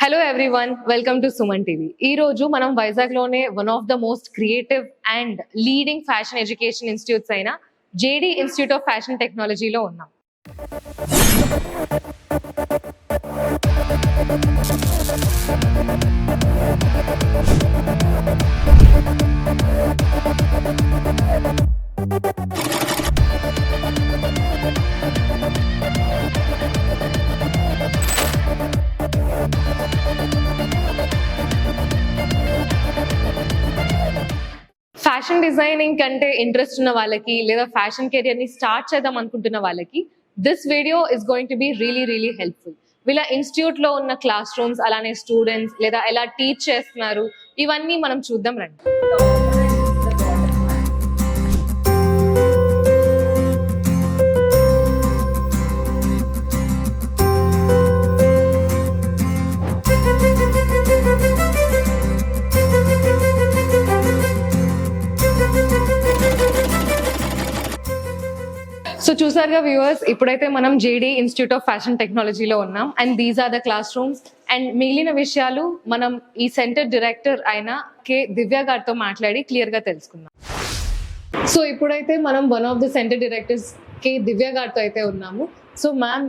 Hello everyone welcome to Suman TV ఈ రోజు మనం వైజాగ్లోనే one of the most creative and leading fashion education institutes అయిన JD institute of fashion టెక్నాలజీలో ఉన్నాం. Fashion designing కంటే interest ఉన్న వాళ్ళకి లేదా ఫ్యాషన్ కెరియర్ని స్టార్ట్ చేద్దాం అనుకుంటున్న వాళ్ళకి this video is going to be really really helpful వీళ్ళ ఇన్స్టిట్యూట్లో ఉన్న క్లాస్ రూమ్స్ అలానే స్టూడెంట్స్ లేదా ఎలా టీచ్ చేస్తున్నారు ఇవన్నీ మనం చూద్దాం రండి. సో చూసారుగా వ్యూవర్స్ ఇప్పుడైతే మనం జేడీ ఇన్స్టిట్యూట్ ఆఫ్ ఫ్యాషన్ టెక్నాలజీలో ఉన్నాం and these are the classrooms and మిగిలిన విషయాలు మనం ఈ సెంటర్ డైరెక్టర్ అయిన కె దివ్య గారితో మాట్లాడి క్లియర్గా తెలుసుకుందాం సో ఇప్పుడైతే మనం one of the centre directors K Divya గారితో అయితే ఉన్నాము సో మ్యామ్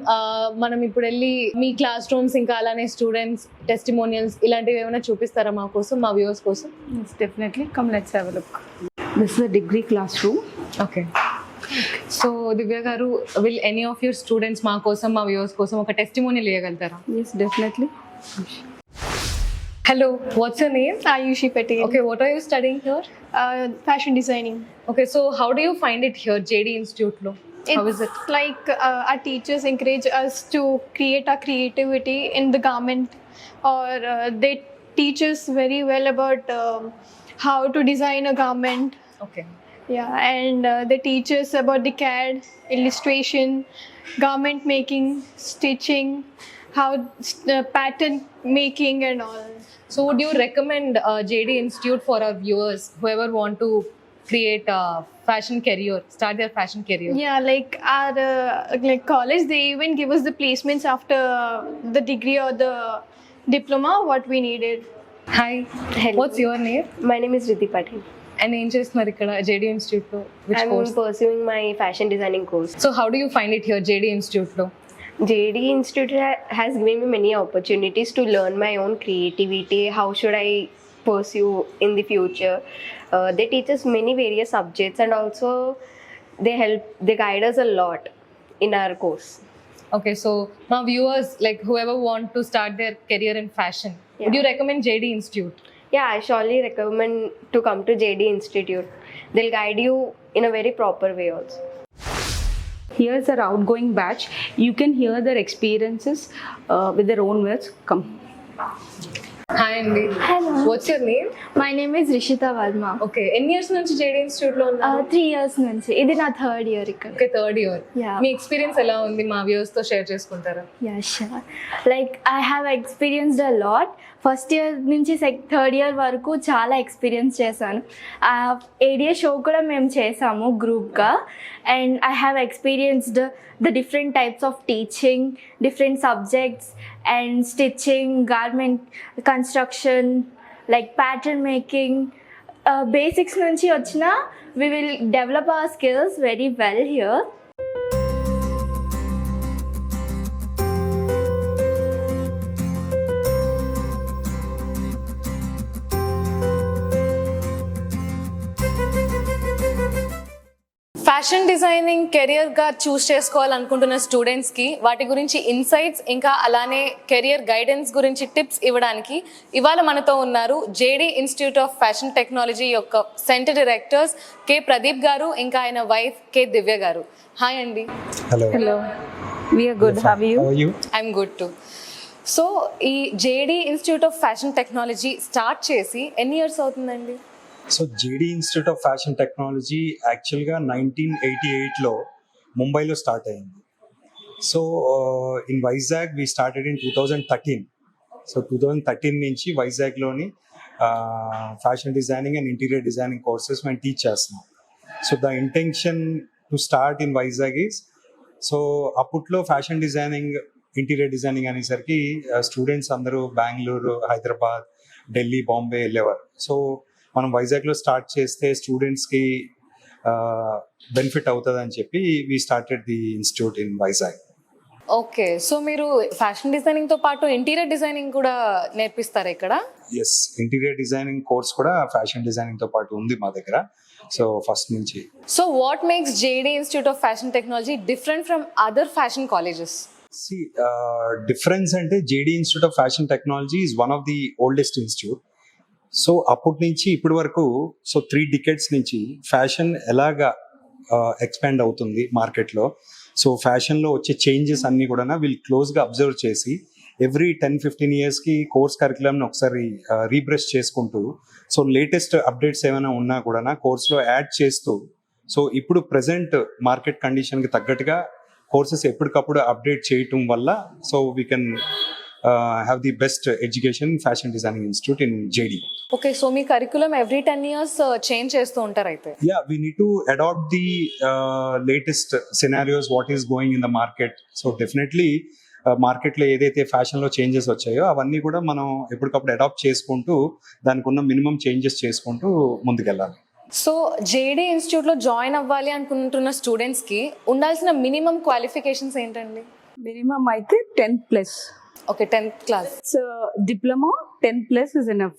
మనం ఇప్పుడు వెళ్ళి మీ క్లాస్ రూమ్స్ ఇంకా అలానే స్టూడెంట్స్ టెస్టిమోనియల్స్ ఇలాంటివి ఏమైనా చూపిస్తారా మా కోసం మా వ్యూవర్స్ కోసం. Come, let's have a look. This is a degree classroom. Okay so Divya గారు will any of your students మా కోసం మా వ్యూవర్స్ కోసం ఒక testimonial ఇవ్వగలుగుతారా Yes, definitely. Hello what's your name Ayushi Patel. Okay what are you studying here Uh, fashion designing. Okay so how do you find it here JD institute లో how is It's it like uh, our teachers encourage us to create our creativity in the garment, or uh, they teach us very well about um, how to design a garment. Okay yeah and uh, they teach us about the cad illustration garment making stitching how uh, pattern making and all. So would you recommend uh, jd institute for our viewers whoever want to create a fashion career start their fashion career? Yeah like our uh, like college they even give us the placements after the degree or the diploma what we needed. Hi Hello. what's your name? My name is riddhi patil. And ఏం చేస్తున్నారు ఇక్కడ JD institute లో which I'm course pursuing my fashion designing course. So how do you find it here JD institute లో JD Institute ha- has given me many opportunities to learn my own creativity. How should I pursue in the future? Uh, they teach us many various subjects and also they help, they guide us a lot in our course. Okay, so my viewers, like whoever want to start their career in fashion, would Yeah. you recommend JD Institute? Yeah, I surely recommend to come to JD Institute. They'll guide you in a very proper way also. Here's our outgoing batch. You can hear their experiences uh, with their own words. Come. Andy. Hello. What's your name? My name is Rishita Varma Okay, ఎన్ని years నుంచి JD Institute లో ఉన్నారు? Three years నుంచి. ఇది నా third year ఇక్కడ. Okay third year. మీ experience ఎలా ఉంది? మా వ్యూవర్స్తో షేర్ చేసుకుంటారా? Yeah sure like I have experienced a lot first year నుంచి థర్డ్ ఇయర్ వరకు చాలా ఎక్స్పీరియన్స్ చేశాను. ఏడియా షో కూడా మేము చేసాము గ్రూప్గా and I have experienced the different types of teaching different subjects and stitching garment construction like pattern making basics నుంచి వచ్చిన we will develop our skills very well here fashion designing కెరియర్గా choose చేసుకోవాలనుకుంటున్న స్టూడెంట్స్కి వాటి గురించి ఇన్సైట్స్ ఇంకా అలానే career guidance గురించి tips ఇవ్వడానికి ఇవాళ మనతో ఉన్నారు JD institute of fashion technology యొక్క సెంటర్ డైరెక్టర్స్ కె ప్రదీప్ గారు ఇంకా ఆయన wife K Divya garu. Hi అండి. Are you? I'm good too so ఈ JD institute of fashion technology start చేసి ఎన్ని ఇయర్స్ అవుతుందండి? So JD institute of fashion technology యాక్చువల్గా నైన్టీన్ ఎయిటీ ఎయిట్లో ముంబైలో స్టార్ట్ అయింది. So in Vizag we started in two thousand thirteen so two thousand thirteen నుంచి వైజాగ్లోని fashion designing and interior designing courses మేము teach చేస్తున్నాం. So the intention to start in Vizag is so అప్పట్లో fashion designing interior designing అనేసరికి students అందరూ బెంగళూరు హైదరాబాద్ ఢిల్లీ బాంబే వెళ్ళేవారు. So మనం వైజాగ్లో start చేస్తే స్టూడెంట్స్కి బెనిఫిట్ అవుతుంది అని చెప్పి we started the institute in Vizag okay so మీరు ఫ్యాషన్ డిజైనింగ్తో పాటు ఇంటీరియర్ డిజైనింగ్ కూడా నేర్పిస్తారా ఇక్కడ? ఎస్ ఇంటీరియర్ డిజైనింగ్ కోర్స్ కూడా ఫ్యాషన్ డిజైనింగ్తో పాటు ఉంది మా దగ్గర. సో ఫస్ట్ నుంచి. So what makes JD institute of fashion technology different from other fashion colleges see difference అంటే JD institute of fashion technology is one of the oldest institute so అప్పటి నుంచి ఇప్పటి వరకు సో త్రీ డికెట్స్ నుంచి fashion ఎలాగా expand అవుతుంది మార్కెట్లో. So ఫ్యాషన్లో వచ్చే చేంజెస్ అన్నీ కూడా వీళ్ళు క్లోజ్గా అబ్జర్వ్ చేసి ఎవ్రీ టెన్ ఫిఫ్టీన్ ఇయర్స్కి కోర్స్ కరికులంని ఒకసారి రీబ్రష్ చేసుకుంటూ సో లేటెస్ట్ అప్డేట్స్ ఏమైనా ఉన్నా కూడా కోర్స్లో యాడ్ చేస్తూ సో ఇప్పుడు ప్రజెంట్ మార్కెట్ కండిషన్కి తగ్గట్టుగా కోర్సెస్ ఎప్పటికప్పుడు అప్డేట్ చేయటం వల్ల so we can have the best education fashion designing institute in JD okay so me curriculum every ten years change uh, చేస్తూ ఉంటారు అయితే? Yeah we need to adopt the uh, latest scenarios what is going in the market. So definitely మార్కెట్లో ఏదైతే ఫ్యాషన్లో changes వచ్చాయో అవన్నీ కూడా మనం ఎప్పటికప్పుడు అడాప్ట్ చేసుకుంటూ దానికి ఉన్న మినిమం చేంజెస్ చేసుకుంటూ ముందుకెళ్ళాలి. సో జేడీ ఇన్స్టిట్యూట్లో జాయిన్ అవ్వాలి అనుకుంటున్న స్టూడెంట్స్కి ఉండాల్సిన మినిమం క్వాలిఫికేషన్స్ ఏంటండి? మినిమం అయితే tenth plus okay tenth class It's uh, diploma 10 plus is enough.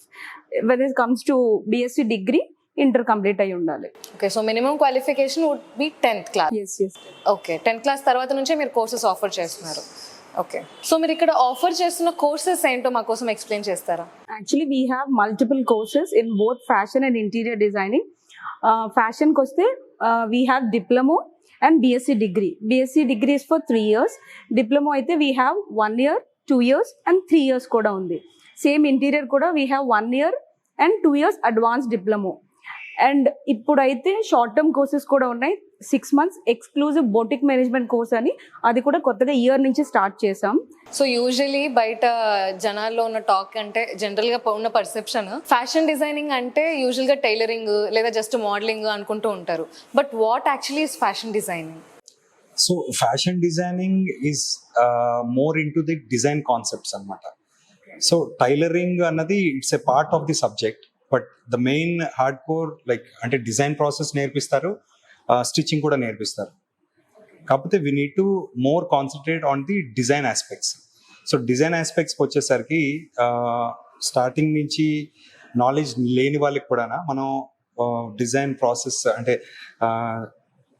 When it comes to BSc degree, inter complete అయి ఉండాలి. Okay so minimum qualification would be tenth class yes yes okay tenth class తర్వాత నుంచే మీరు courses offer చేస్తున్నారు. Okay so మీరు ఇక్కడ offer చేస్తున్న courses ఏంటో మా కోసం ఎక్స్ప్లెయిన్ చేస్తారా? Actually we have multiple courses in both fashion and interior designing ఫ్యాషన్కి వస్తే we have diploma and BSc degree BSc degree is for three years diploma అయితే we have one year two years and three years కూడా ఉంది. Same interior కూడా we have one year and two years advance diploma and ఇప్పుడైతే short term courses కూడా ఉన్నాయి. Six months exclusive boutique management course అని అది కూడా కొత్తగా ఇయర్ నుంచి స్టార్ట్ చేసాం సో యూజువలీ బయట జనాల్లో ఉన్న టాక్ అంటే జనరల్గా ఉన్న పర్సెప్షన్ ఫ్యాషన్ డిజైనింగ్ అంటే యూజువల్గా టైలరింగ్ లేదా జస్ట్ మోడలింగ్ అనుకుంటూ ఉంటారు. But what actually is fashion designing so fashion designing is more into the design concepts అనమాట సో టైలరింగ్ అన్నది it's a part of the subject but the main hard core like అంటే design process నేర్పిస్తారు stitching కూడా నేర్పిస్తారు. కాకపోతే we need to more concentrate on the design aspects so design ఆస్పెక్ట్స్కి వచ్చేసరికి starting నుంచి knowledge లేని వాళ్ళకి కూడా మనం డిజైన్ ప్రాసెస్ అంటే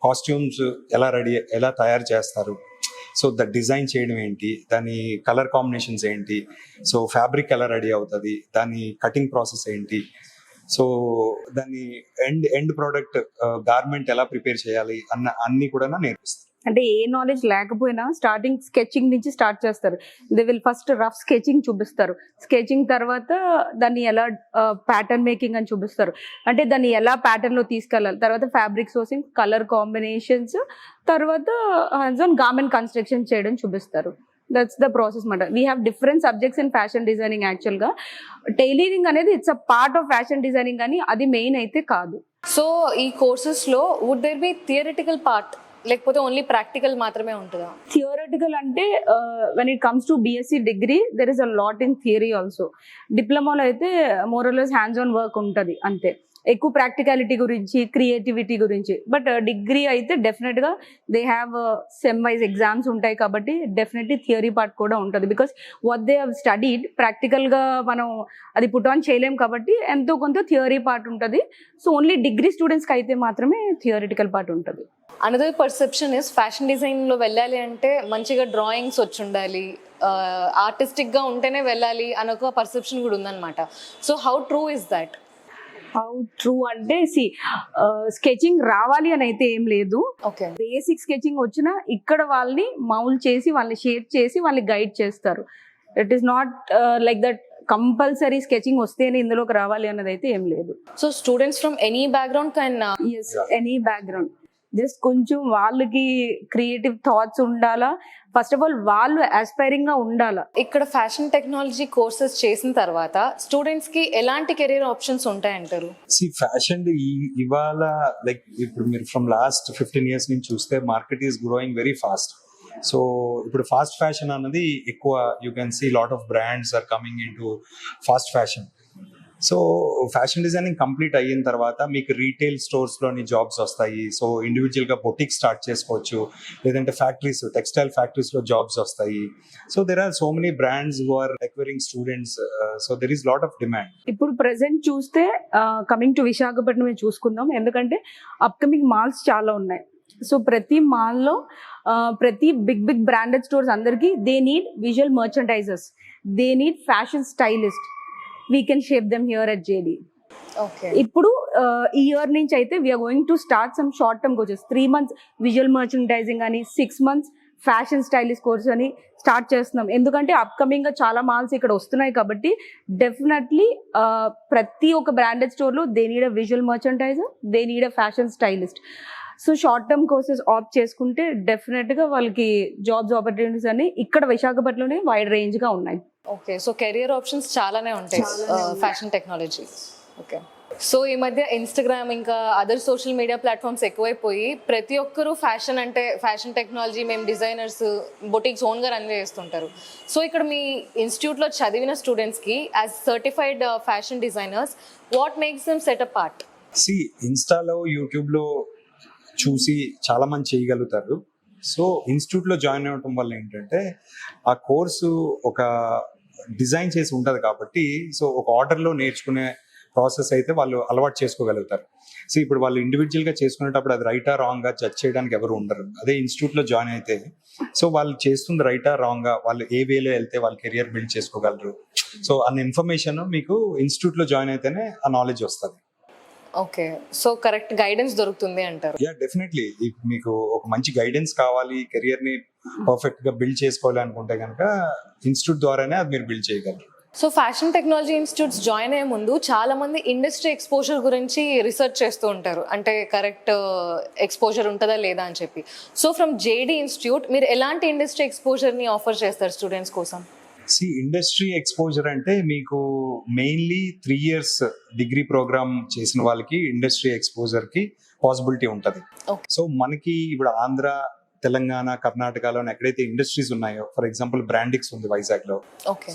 కాస్ట్యూమ్స్ ఎలా రెడీ ఎలా తయారు చేస్తారు? సో ద డిజైన్ చేయడం ఏంటి? దాని కలర్ కాంబినేషన్స్ ఏంటి? సో ఫ్యాబ్రిక్ ఎలా రెడీ అవుతుంది? దాని కటింగ్ ప్రాసెస్ ఏంటి? సో దాన్ని ఎండ్ ఎండ్ ప్రోడక్ట్ గార్మెంట్ ఎలా ప్రిపేర్ చేయాలి? అన్న అన్ని కూడా నేర్పిస్తాను. అంటే ఏ నాలెడ్జ్ లేకపోయినా స్టార్టింగ్ స్కెచింగ్ నుంచి స్టార్ట్ చేస్తారు. They will first rough sketching చూపిస్తారు. స్కెచింగ్ తర్వాత దాన్ని ఎలా ప్యాటర్న్ మేకింగ్ అని చూపిస్తారు. అంటే దాన్ని ఎలా ప్యాటర్న్లో తీసుకెళ్ళాలి? తర్వాత ఫ్యాబ్రిక్ సోర్సింగ్ కలర్ కాంబినేషన్స్ తర్వాత హ్యాండ్స్ ఆన్ గార్మెంట్ కన్స్ట్రక్షన్ చేయడం చూపిస్తారు. దట్స్ ద ప్రాసెస్ మాట. We have different subjects in fashion designing యాక్చువల్గా టైలరింగ్ అనేది it's a part of fashion designing కానీ అది మెయిన్ అయితే కాదు. సో ఈ కోర్సెస్లో would there be theoretical part లేకపోతే ఓన్లీ ప్రాక్టికల్ మాత్రమే ఉంటుందా? థియోరటికల్ అంటే when it comes to BSc degree there is a lot in theory also డిప్లొమాలో అయితే మోరలెస్ హ్యాండ్స్ ఆన్ వర్క్ ఉంటుంది అంతే. ఎక్కువ ప్రాక్టికాలిటీ గురించి క్రియేటివిటీ గురించి. బట్ డిగ్రీ uh, అయితే డెఫినెట్గా they have sem wise exams ఉంటాయి కాబట్టి డెఫినెట్లీ థియరీ పార్ట్ కూడా ఉంటుంది. Because what they have studied ప్రాక్టికల్గా మనం అది పుట్ ఆన్ చేయలేం కాబట్టి ఎంతో కొంత థియరీ పార్ట్ ఉంటుంది. సో ఓన్లీ డిగ్రీ స్టూడెంట్స్కి అయితే మాత్రమే థియరిటికల్ పార్ట్ ఉంటుంది. అనదర్ పర్సెప్షన్ ఇస్ ఫ్యాషన్ డిజైన్లో వెళ్ళాలి అంటే మంచిగా డ్రాయింగ్స్ వచ్చి ఉండాలి uh, ఆర్టిస్టిక్గా ఉంటేనే వెళ్ళాలి అని ఒక పర్సెప్షన్ కూడా ఉందన్నమాట. So how true is that how true అంటే సి స్కెచింగ్ రావాలి అని అయితే ఏం లేదు. బేసిక్ స్కెచింగ్ వచ్చినా ఇక్కడ వాళ్ళని మౌల్ చేసి వాళ్ళని షేప్ చేసి వాళ్ళని గైడ్ చేస్తారు. It is not like that compulsory sketching వస్తేనే ఇందులోకి రావాలి అన్నది అయితే ఏం లేదు. So students from any background can any background just కొంచెం వాళ్ళకి క్రియేటివ్ థాట్స్ ఉండాలా? ఫస్ట్ ఆఫ్ ఆల్ వాళ్ళు ఆస్పైరింగ్గా ఉండాలా? ఇక్కడ ఫ్యాషన్ టెక్నాలజీ కోర్సెస్ చేసిన తర్వాత స్టూడెంట్స్కి ఎలాంటి కెరీర్ ఆప్షన్స్ ఉంటాయంటారు? సి ఫ్యాషన్ ఇవాళ లైక్ ఇప్పుడు మీరు ఫ్రమ్ లాస్ట్ ఫిఫ్టీన్ ఇయర్స్ నుంచి చూస్తే market is growing very fast so ఇప్పుడు ఫాస్ట్ ఫ్యాషన్ అన్నది ఎక్కువ you can see lot of brands are coming into fast fashion so fashion designing complete అయిన తర్వాత మీకు రీటైల్ స్టోర్స్లోని జాబ్స్ వస్తాయి. సో ఇండివిజువల్గా బొటిక్ స్టార్ట్ చేసుకోవచ్చు. లేదంటే ఫ్యాక్టరీస్ టెక్స్టైల్ ఫ్యాక్టరీస్లో జాబ్స్ వస్తాయి. So there are so many brands who are acquiring students so there is lot of demand ఇప్పుడు ప్రెసెంట్ చూస్తే కమింగ్ టు విశాఖపట్నం చూసుకుందాం. ఎందుకంటే అప్కమింగ్ మాల్స్ చాలా ఉన్నాయి. సో ప్రతి మాల్లో uh, ప్రతి బిగ్ బిగ్ బ్రాండెడ్ స్టోర్స్ అందరికీ they need visual merchandisers they need fashion stylist we can shape them here at JD okay ఇప్పుడు uh, ఈ ఇయర్ నుంచి అయితే we're going to start some short term courses three months visual merchandising అని six months fashion stylist course అని start చేస్తున్నాం. ఎందుకంటే అప్కమింగ్గా చాలా malls ఇక్కడ వస్తున్నాయి కాబట్టి డెఫినెట్లీ ప్రతి ఒక్క బ్రాండెడ్ స్టోర్లో they need a visual merchandiser they need a fashion stylist so short term courses up చేసుకుంటే డెఫినెట్గా వాళ్ళకి జాబ్స్ ఆపర్చునిటీస్ అని ఇక్కడ విశాఖపట్నంలోనే వైడ్ రేంజ్గా ఉన్నాయి. ఓకే సో కెరియర్ ఆప్షన్స్ చాలానే ఉంటాయి ఫ్యాషన్ టెక్నాలజీ ఓకే సో ఈ మధ్య ఇన్స్టాగ్రామ్ ఇంకా అదర్ సోషల్ మీడియా ప్లాట్ఫామ్స్ ఎక్కువైపోయి ప్రతి ఒక్కరూ ఫ్యాషన్ అంటే ఫ్యాషన్ టెక్నాలజీ మేము డిజైనర్స్ బొటిక్స్ ఓన్గా రన్ చేస్తుంటారు. సో ఇక్కడ మీ ఇన్స్టిట్యూట్లో చదివిన స్టూడెంట్స్కి as certified fashion designers what makes them set apart see ఇన్స్టాలో యూట్యూబ్లో చూసి చాలా మంది చేయగలుగుతారు. సో ఇన్స్టిట్యూట్లో జాయిన్ అవ్వటం వల్ల ఏంటంటే ఆ కోర్సు ఒక డిజైన్ చేసి ఉంటుంది కాబట్టి సో ఒక ఆర్డర్లో నేర్చుకునే ప్రాసెస్ అయితే వాళ్ళు అలవాటు చేసుకోగలుగుతారు. సో ఇప్పుడు వాళ్ళు ఇండివిజువల్గా చేసుకునేటప్పుడు అది రైటా రాంగ్గా జడ్జ్ చేయడానికి ఎవరు ఉండరు. అదే ఇన్స్టిట్యూట్లో జాయిన్ అయితే సో వాళ్ళు చేస్తుంది రైటా రాంగ్గా వాళ్ళు ఏ వేలో వెళ్తే వాళ్ళు కెరియర్ బిల్డ్ చేసుకోగలరు. సో అన్న ఇన్ఫర్మేషన్ మీకు ఇన్స్టిట్యూట్లో జాయిన్ అయితేనే ఆ నాలెడ్జ్ వస్తుంది. ఓకే. సో కరెక్ట్ గైడెన్స్ దొరుకుతుంది అంటారు. యా డెఫినెట్లీ మీకు ఒక మంచి గైడెన్స్ కావాలి కెరియర్ని పర్ఫెక్ట్గా బిల్డ్ చేసుకోవాలి అనుకుంటే కనుక ఇన్స్టిట్యూట్ ద్వారానే అది మీరు బిల్డ్ చేయగలరు. So fashion technology institutes join అయ్యే ముందు చాలా మంది ఇండస్ట్రీ ఎక్స్పోజర్ గురించి రీసెర్చ్ చేస్తూ ఉంటారు. అంటే కరెక్ట్ ఎక్స్పోజర్ ఉంటుందా లేదా అని చెప్పి. సో ఫ్రమ్ జేడీ ఇన్స్టిట్యూట్ మీరు ఎలాంటి ఇండస్ట్రీ ఎక్స్పోజర్ని ఆఫర్ చేస్తారు స్టూడెంట్స్ కోసం? సి ఇండస్ట్రీ ఎక్స్పోజర్ అంటే మీకు mainly three years degree programme చేసిన వాళ్ళకి ఇండస్ట్రీ ఎక్స్పోజర్కి పాసిబిలిటీ ఉంటుంది. సో మనకి ఇప్పుడు ఆంధ్ర తెలంగాణ కర్ణాటకలో ఎక్కడైతే ఇండస్ట్రీస్ ఉన్నాయో ఫర్ ఎగ్జాంపుల్ బ్రాండిక్స్ ఉంది వైజాగ్లో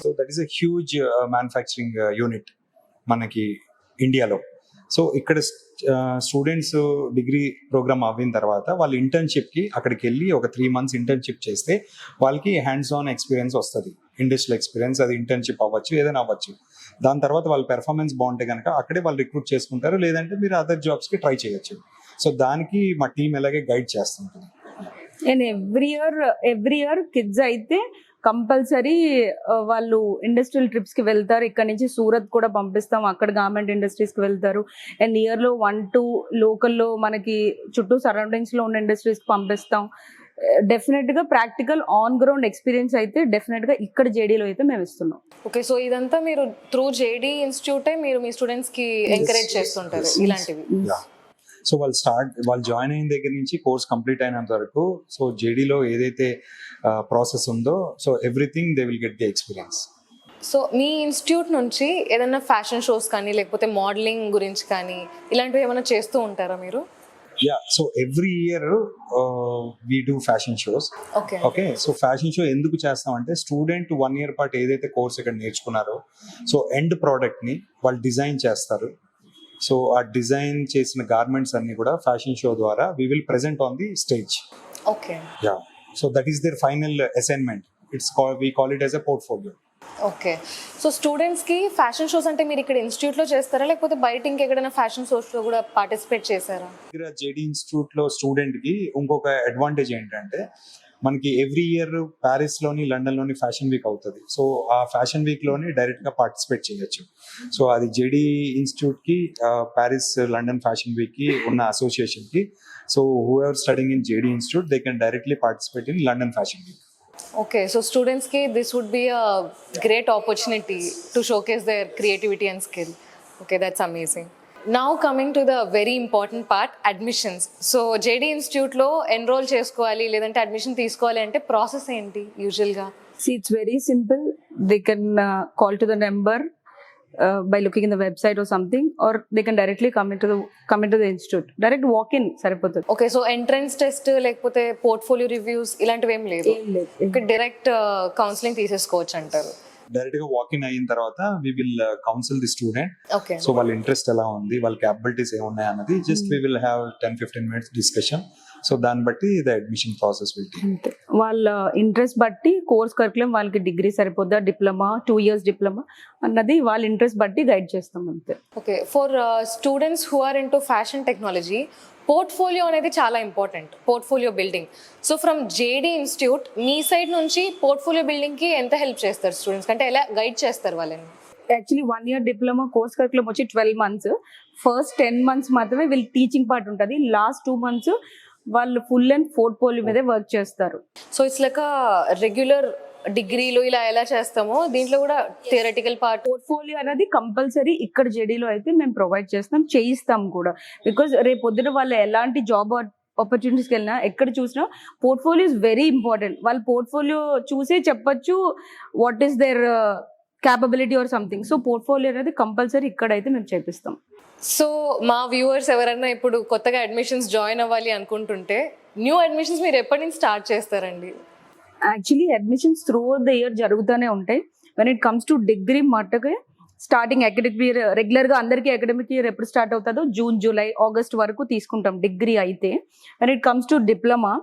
so that is a huge manufacturing unit మనకి ఇండియాలో. సో ఇక్కడ స్టూడెంట్స్ డిగ్రీ ప్రోగ్రామ్ అయిన తర్వాత వాళ్ళు ఇంటర్న్షిప్కి అక్కడికి వెళ్ళి ఒక త్రీ మంత్స్ ఇంటర్న్షిప్ చేస్తే వాళ్ళకి హ్యాండ్స్ ఆన్ ఎక్స్పీరియన్స్ వస్తుంది. ఇండస్ట్రియల్ ఎక్స్పీరియన్స్ అది ఇంటర్న్షిప్ అవ్వచ్చు ఏదైనా అవ్వచ్చు. దాని తర్వాత వాళ్ళ పెర్ఫార్మెన్స్ బాగుంటే కనుక అక్కడే వాళ్ళు రిక్రూట్ చేసుకుంటారు లేదంటే మీరు అదర్ జాబ్స్కి ట్రై చేయొచ్చు. సో దానికి మా టీం ఎలాగే గైడ్ చేస్తుంటుంది. And every year every year kids అయితే కంపల్సరీ వాళ్ళు ఇండస్ట్రియల్ ట్రిప్స్కి వెళ్తారు. ఇక్కడ నుంచి సూరత్ కూడా పంపిస్తాం అక్కడ గార్మెంట్ ఇండస్ట్రీస్కి వెళ్తారు. అండ్ ఇయర్లో వన్ టూ లోకల్లో మనకి చుట్టూ సరౌండింగ్స్లో ఉన్న ఇండస్ట్రీస్కి పంపిస్తాం. డెఫినెట్గా ప్రాక్టికల్ ఆన్ గ్రౌండ్ ఎక్స్పీరియన్స్ అయితే డెఫినెట్గా ఇక్కడ జేడీలో అయితే మేము ఇస్తున్నాం. ఓకే సో ఇదంతా మీరు త్రూ జేడీ ఇన్స్టిట్యూటే మీరు మీ స్టూడెంట్స్కి ఎంకరేజ్ చేస్తుంటారు ఇలాంటివి? సో వాళ్ళు స్టార్ట్ వాళ్ళు జాయిన్ అయిన దగ్గర నుంచి కోర్స్ కంప్లీట్ అయినంత వరకు సో జేడీలో ఏదైతే ప్రాసెస్ ఉందో so everything they will get the experience so me institute నుంచి ఏదైనా ఫ్యాషన్ షోస్ కానీ లేకపోతే మోడలింగ్ గురించి కానీ ఇలాంటివి ఏమైనా చేస్తూ ఉంటారా మీరు? Yeah so every year we do fashion shows okay okay so fashion show ఎందుకు చేస్తామంటే స్టూడెంట్ వన్ ఇయర్ పాటు ఏదైతే కోర్స్ ఇక్కడ నేర్చుకున్నారో సో ఎండ్ ప్రోడక్ట్ని వాళ్ళు డిజైన్ చేస్తారు. సో ఆ డిజైన్ చేసిన గార్మెంట్స్ అన్ని కూడా ఫ్యాషన్ షో ద్వారా we will present on the stage okay yeah so that is their final assignment it's we call it as a portfolio okay. So స్టూడెంట్స్కి fashion shows అంటే మీరు ఇక్కడ ఇన్స్టిట్యూట్లో చేస్తారా? లేకపోతే బయట ఇంకెక్కడైనా ఫ్యాషన్ షోస్లో కూడా పార్టిసిపేట్ చేశారా? దగ్గర జేడీ ఇన్స్టిట్యూట్లో స్టూడెంట్కి ఇంకొక అడ్వాంటేజ్ ఏంటంటే మనకి ఎవ్రీ ఇయర్ ప్యారిస్లోని లండన్లోని ఫ్యాషన్ వీక్ అవుతుంది. సో ఆ ఫ్యాషన్ వీక్ డైరెక్ట్గా డైరెక్ట్గా పార్టిసిపేట్ చేయొచ్చు. సో అది జేడీ ఇన్స్టిట్యూట్కి ప్యారిస్ లండన్ ఫ్యాషన్ వీక్కి ఉన్న అసోసియేషన్కి. So whoever studying in JD institute they can directly participate in London fashion week okay so స్టూడెంట్స్కి this would be a great opportunity to showcase their creativity and skill okay that's amazing now coming to the very important part admissions so JD ఇన్స్టిట్యూట్లో enrol చేసుకోవాలి లేదంటే admission తీసుకోవాలి అంటే process ఏంటి యూజువల్గా it's very simple they can call to the number the number by looking in the website or something or they can directly come into come into the institute direct walk in సరిపోతుంది. Okay so entrance test లేకపోతే portfolio reviews ఇలాంటివి ఏం లేదు direct counselling తీసేసుకోవచ్చు అంటారు. డైరెక్ట్గా walk in అయిన తర్వాత we will counsel the student so వాళ్ళ ఇంట్రెస్ట్ ఎలా ఉంది వాళ్ళ క్యాపబిలిటీస్ ఏమున్నాయి అన్నది just we will have ten fifteen minutes discussion so దాన్ని బట్టి ద అడ్మిషన్ ప్రాసెస్ అంతే. వాళ్ళ ఇంట్రెస్ట్ బట్టి కోర్స్ కరికులం వాళ్ళకి డిగ్రీ సరిపోద్దా డిప్లొమా టూ ఇయర్స్ డిప్లొమా అన్నది వాళ్ళ ఇంట్రెస్ట్ బట్టి గైడ్ చేస్తాం అంతే. Okay for students who are into fashion technology portfolio అనేది చాలా important portfolio building so from JD institute me side నుంచి పోర్ట్ఫోలియో బిల్డింగ్కి ఎంత హెల్ప్ చేస్తారు స్టూడెంట్స్ అంటే ఎలా గైడ్ చేస్తారు వాళ్ళని? Actually one year diploma course curriculum వచ్చి twelve months first ten months మాత్రమే వీళ్ళు టీచింగ్ పార్ట్ ఉంటుంది. లాస్ట్ టూ మంత్స్ వాళ్ళు ఫుల్ అండ్ పోర్ట్ఫోలియో మీదే వర్క్ చేస్తారు. సో ఇట్స్ లైక్ రెగ్యులర్ డిగ్రీలు ఇలా ఎలా చేస్తామో దీంట్లో కూడా థియరటికల్ పార్ట్ పోర్ట్ఫోలియో అనేది కంపల్సరీ ఇక్కడ జేడీలో అయితే మేము ప్రొవైడ్ చేస్తాం చేయిస్తాం కూడా. బికాజ్ రేపు పొద్దున వాళ్ళు ఎలాంటి జాబ్ ఆపర్చునిటీస్కి వెళ్ళినా ఎక్కడ చూసినా పోర్ట్ఫోలియో ఇస్ వెరీ ఇంపార్టెంట్ వాళ్ళ పోర్ట్ఫోలియో చూసే చెప్పొచ్చు what is their capability or something so portfolio అనేది కంపల్సరీ ఇక్కడైతే మేము చేపిస్తాం. సో మా వ్యూవర్స్ ఎవరైనా ఇప్పుడు కొత్తగా అడ్మిషన్స్ జాయిన్ అవ్వాలి అనుకుంటుంటే న్యూ అడ్మిషన్స్ మీరు ఎప్పటి నుంచి స్టార్ట్ చేస్తారండి? Actually admissions through the year జరుగుతూనే ఉంటాయి. When it comes to degree మట్టుకే స్టార్టింగ్ అకాడమిక్ ఇయర్ రెగ్యులర్గా అందరికీ అకాడమిక్ ఇయర్ ఎప్పుడు స్టార్ట్ అవుతుందో జూన్ జూలై ఆగస్ట్ వరకు తీసుకుంటాం డిగ్రీ అయితే. When it comes to diploma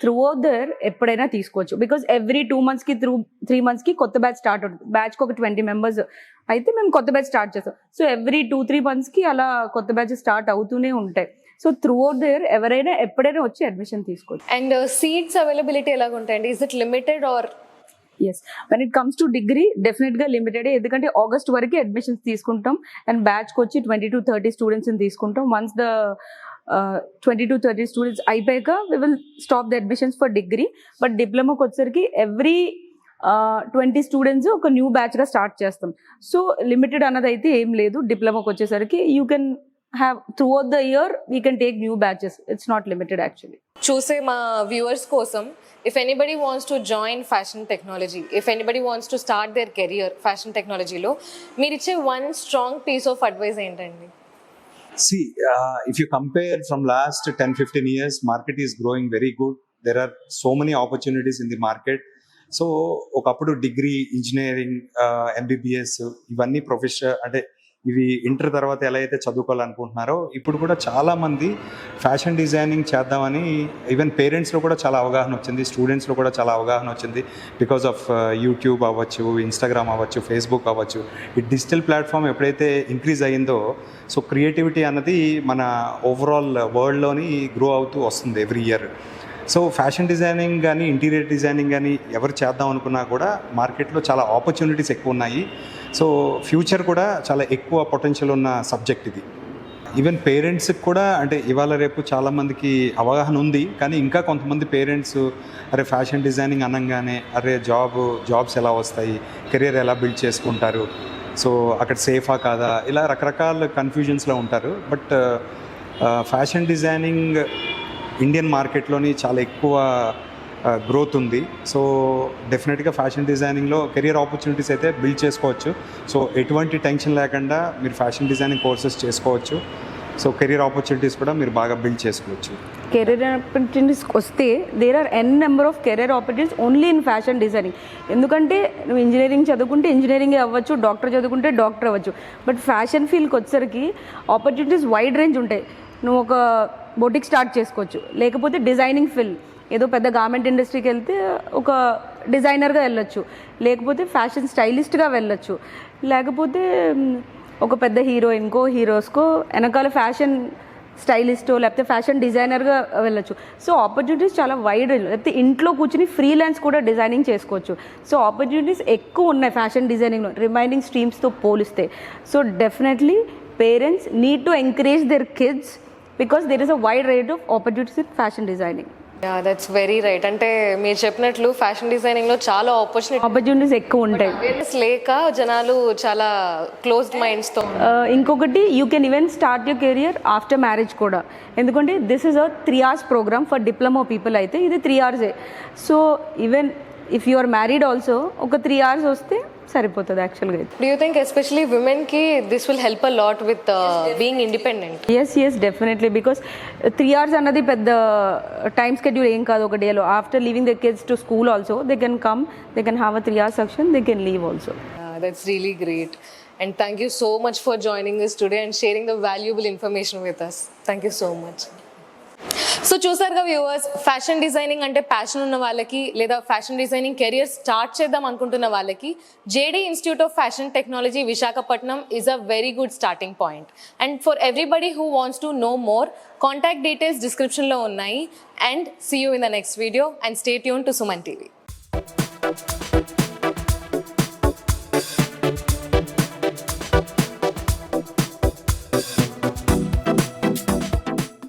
throughout their ఎప్పుడైనా తీసుకోవచ్చు. బికాస్ ఎవ్రీ టూ మంత్స్కి త్రూ త్రీ మంత్స్కి కొత్త బ్యాచ్ స్టార్ట్ అవుతుంది. బ్యాచ్కి ఒక ట్వంటీ మెంబర్స్ అయితే మేము కొత్త బ్యాచ్ స్టార్ట్ చేస్తాం. సో ఎవ్రీ టూ త్రీ మంత్స్కి అలా కొత్త బ్యాచ్ స్టార్ట్ అవుతూనే ఉంటాయి. సో త్రూ అవుట్ దర్ ఎవరైనా ఎప్పుడైనా వచ్చి అడ్మిషన్ తీసుకోవచ్చు. అండ్ సీట్స్ అవైలబిలిటీ ఎలాగ ఉంటాయండి is it limited or yes when it comes to degree డెఫినెట్గా లిమిటెడ్ ఎందుకంటే ఆగస్ట్ వరకు అడ్మిషన్స్ తీసుకుంటాం. అండ్ బ్యాచ్కి వచ్చి ట్వంటీ టు థర్టీ స్టూడెంట్స్ తీసుకుంటాం. Once the twenty to thirty students అయిపోయాక we will stop the admissions for degree but డిప్లొమాకి వచ్చేసరికి every twenty students ఒక న్యూ బ్యాచ్గా స్టార్ట్ చేస్తాం. సో లిమిటెడ్ అన్నది అయితే ఏం లేదు. డిప్లొమాకి వచ్చేసరికి you can have throughout the year we can take new batches it's not limited actually చూసే మా వ్యూవర్స్ కోసం if anybody wants to join fashion technology if anybody wants to start their career fashion టెక్నాలజీలో మీరు ఇచ్చే one strong piece of advice ఏంటండి? See, uh, if you compare from last 10 15 years, market is growing very good. There are so many opportunities in the market. So ఒకప్పుడు degree engineering MBBS ఇవన్నీ professional అంటే ఇవి inter తర్వాత ఎలా అయితే చదువుకోవాలనుకుంటున్నారో ఇప్పుడు కూడా చాలామంది ఫ్యాషన్ డిజైనింగ్ చేద్దామని ఈవెన్ పేరెంట్స్లో కూడా చాలా అవగాహన వచ్చింది స్టూడెంట్స్లో కూడా చాలా అవగాహన వచ్చింది. బికాస్ ఆఫ్ యూట్యూబ్ అవ్వచ్చు ఇన్స్టాగ్రామ్ అవ్వచ్చు ఫేస్బుక్ అవ్వచ్చు ఈ డిజిటల్ ప్లాట్ఫామ్ ఎప్పుడైతే ఇంక్రీజ్ అయ్యిందో సో క్రియేటివిటీ అన్నది మన ఓవరాల్ వరల్డ్లోని గ్రో అవుతూ వస్తుంది every year so fashion designing కానీ ఇంటీరియర్ డిజైనింగ్ కానీ ఎవరు చేద్దాం అనుకున్నా కూడా మార్కెట్లో చాలా ఆపర్చునిటీస్ ఎక్కువ ఉన్నాయి. సో ఫ్యూచర్ కూడా చాలా ఎక్కువ పొటెన్షియల్ ఉన్న సబ్జెక్ట్ ఇది. ఈవెన్ పేరెంట్స్కి కూడా అంటే ఇవాళ రేపు చాలామందికి అవగాహన ఉంది కానీ ఇంకా కొంతమంది పేరెంట్స్ అరే ఫ్యాషన్ డిజైనింగ్ అనగానే అరే జాబ్ జాబ్స్ ఎలా వస్తాయి కెరీర్ ఎలా బిల్డ్ చేసుకుంటారు సో అక్కడ సేఫా కాదా ఇలా రకరకాల కన్ఫ్యూజన్స్లో ఉంటారు. బట్ ఫ్యాషన్ డిజైనింగ్ ఇండియన్ మార్కెట్లోని చాలా ఎక్కువ గ్రోత్ ఉంది. సో డెఫినెట్గా ఫ్యాషన్ డిజైనింగ్లో కెరియర్ ఆపర్చునిటీస్ అయితే బిల్డ్ చేసుకోవచ్చు. సో ఎటువంటి టెన్షన్ లేకుండా మీరు ఫ్యాషన్ డిజైనింగ్ కోర్సెస్ చేసుకోవచ్చు. సో కెరీర్ ఆపర్చునిటీస్ కూడా మీరు బాగా బిల్డ్ చేసుకోవచ్చు. కెరీర్ ఆపర్చునిటీస్ వస్తే there are n number of career opportunities only in fashion designing ఎందుకంటే నువ్వు ఇంజనీరింగ్ చదువుకుంటే ఇంజనీరింగ్ అవ్వచ్చు డాక్టర్ చదువుకుంటే డాక్టర్ అవ్వచ్చు. బట్ ఫ్యాషన్ ఫీల్డ్కి వచ్చేసరికి ఆపర్చునిటీస్ వైడ్ రేంజ్ ఉంటాయి. నువ్వు ఒక బొటిక్ స్టార్ట్ చేసుకోవచ్చు. లేకపోతే డిజైనింగ్ ఫీల్డ్ ఏదో పెద్ద గార్మెంట్ ఇండస్ట్రీకి వెళ్తే ఒక డిజైనర్గా వెళ్ళొచ్చు. లేకపోతే ఫ్యాషన్ స్టైలిస్ట్గా వెళ్ళొచ్చు. లేకపోతే ఒక పెద్ద హీరోయిన్కో హీరోస్కో వెనకాల ఫ్యాషన్ స్టైలిస్టో లేకపోతే ఫ్యాషన్ డిజైనర్గా వెళ్ళొచ్చు. సో ఆపర్చునిటీస్ చాలా వైడ్ లేకపోతే ఇంట్లో కూర్చుని ఫ్రీలాన్స్ కూడా డిజైనింగ్ చేసుకోవచ్చు. సో ఆపర్చునిటీస్ ఎక్కువ ఉన్నాయి ఫ్యాషన్ డిజైనింగ్లో రిమైనింగ్ స్ట్రీమ్స్తో పోలిస్తే. So definitely parents need to encourage their kids because there is a wide rate of opportunities in fashion designing that's very right అంటే మీరు చెప్పినట్లు ఫ్యాషన్ డిజైనింగ్లో చాలా ఆపర్చునిటీ ఆపర్చునిటీస్ ఎక్కువ ఉంటాయి. లేక జనాలు చాలా క్లోజ్డ్ మైండ్స్తో Uh, ఇంకొకటి you can even start your career after marriage కూడా. ఎందుకంటే this is a three hours programme for diploma people అయితే ఇది three అవర్సే so even if you are married also ఒక త్రీ అవర్స్ వస్తే సరిపోతుంది యాక్చువల్గా you think especially women ki this will help a lot with uh, being independent? Yes yes definitely because three hours అన్నది పెద్ద time schedule ఏం కాదు ఒక డేలో after leaving the kids to school also they can come they can have a three hours section they can leave also Uh, that's really great. And thank you so much for joining us today and sharing the valuable information with us. Thank you so much. So చూసారుగా viewers fashion designing అంటే passion ఉన్న వాళ్ళకి లేదా fashion designing career start చేద్దాం అనుకుంటున్న వాళ్ళకి JD institute of fashion technology Visakhapatnam is a very good starting point and for everybody who wants to know more contact details డిస్క్రిప్షన్లో ఉన్నాయి. And see you in the next video and stay Yoon to Suman TV